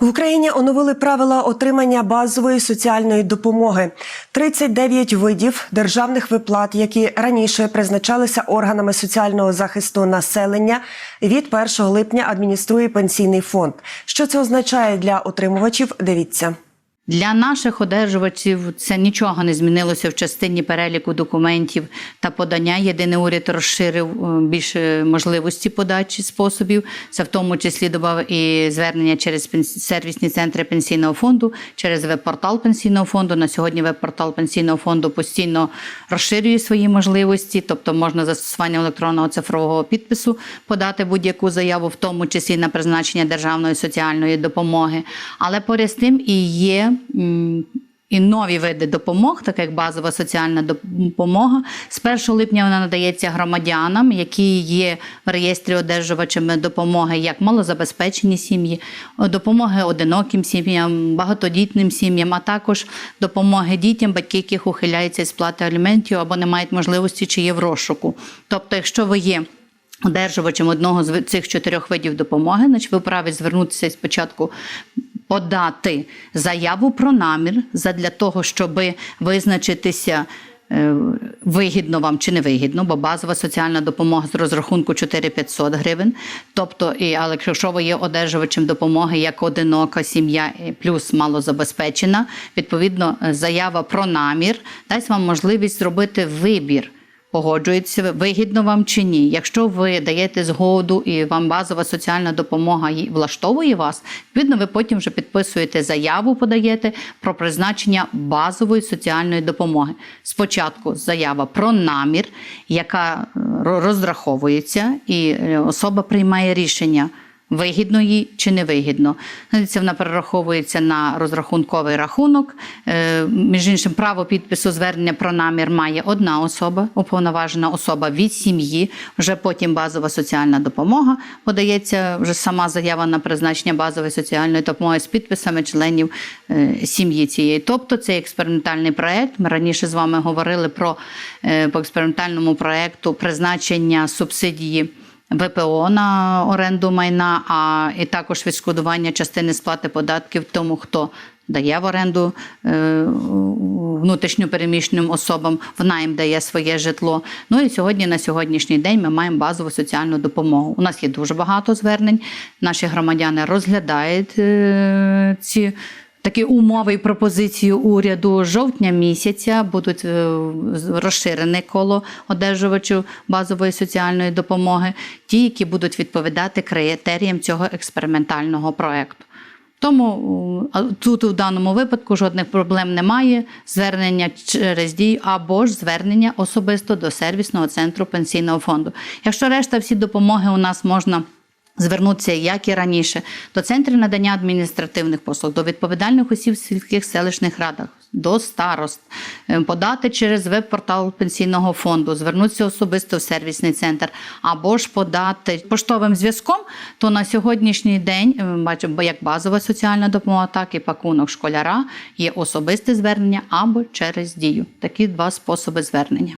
В Україні оновили правила отримання базової соціальної допомоги. 39 видів державних виплат, які раніше призначалися органами соціального захисту населення, від 1 липня адмініструє пенсійний фонд. Що це означає для отримувачів? Дивіться. Для наших одержувачів це нічого не змінилося в частині переліку документів та подання. Єдиний уряд розширив е, більше можливості подачі способів. Це в тому числі додав і звернення через сервісні центри пенсійного фонду, через веб-портал пенсійного фонду. На сьогодні веб-портал пенсійного фонду постійно розширює свої можливості, тобто можна застосуванням електронного цифрового підпису подати будь-яку заяву, в тому числі на призначення державної соціальної допомоги. Але поряд з тим і є. І нові види допомог, так як базова соціальна допомога. З 1 липня вона надається громадянам, які є в реєстрі одержувачами допомоги, як малозабезпечені сім'ї, допомоги одиноким сім'ям, багатодітним сім'ям, а також допомоги дітям, батьки яких ухиляються із сплати аліментів або не мають можливості чи є в розшуку. Тобто, якщо ви є одержувачем одного з цих чотирьох видів допомоги, значить ви вправі звернутися спочатку подати заяву про намір задля того, щоб визначитися. е, Вигідно вам чи не вигідно, бо базова соціальна допомога з розрахунку 4500 гривень. Тобто, і, але якщо ви є одержувачем допомоги як одинока сім'я е, плюс малозабезпечена, відповідно, е, заява про намір дасть вам можливість зробити вибір погоджується вигідно вам чи ні. Якщо ви даєте згоду і вам базова соціальна допомога влаштовує вас, відповідно, ви потім вже підписуєте заяву, подаєте про призначення базової соціальної допомоги. Спочатку заява про намір, яка е, розраховується, і е, особа приймає рішення. Вигідно їй чи не вигідно. Це вона перераховується на розрахунковий рахунок. Е, Між іншим, право підпису звернення про намір має одна особа, уповноважена особа від сім'ї. Вже потім базова соціальна допомога подається вже сама заява на призначення базової соціальної допомоги з підписами членів е, сім'ї цієї. Тобто це експериментальний проект. Ми раніше з вами говорили про е, по експериментальному проекту призначення субсидії. ВПО на оренду майна, а і також відшкодування частини сплати податків тому, хто дає в оренду е, внутрішньопереміщеним особам, в найм дає своє житло. Ну і сьогодні на сьогоднішній день ми маємо базову соціальну допомогу. У нас є дуже багато звернень. Наші громадяни розглядають е, ці. Такі умови і пропозиції уряду жовтня місяця будуть е, розширене коло одержувачів базової соціальної допомоги, ті, які будуть відповідати критеріям цього експериментального проекту. Тому тут у даному випадку жодних проблем немає. Звернення через дію або ж звернення особисто до сервісного центру пенсійного фонду. Якщо решта всі допомоги у нас можна. Звернутися, як і раніше, до центрів надання адміністративних послуг, до відповідальних осіб в сільських селищних радах, до старост, е, подати через веб-портал пенсійного фонду, звернутися особисто в сервісний центр, або ж подати поштовим зв'язком, то на сьогоднішній день е, бачимо, як базова соціальна допомога, так і пакунок школяра є особисте звернення або через дію. Такі два способи звернення.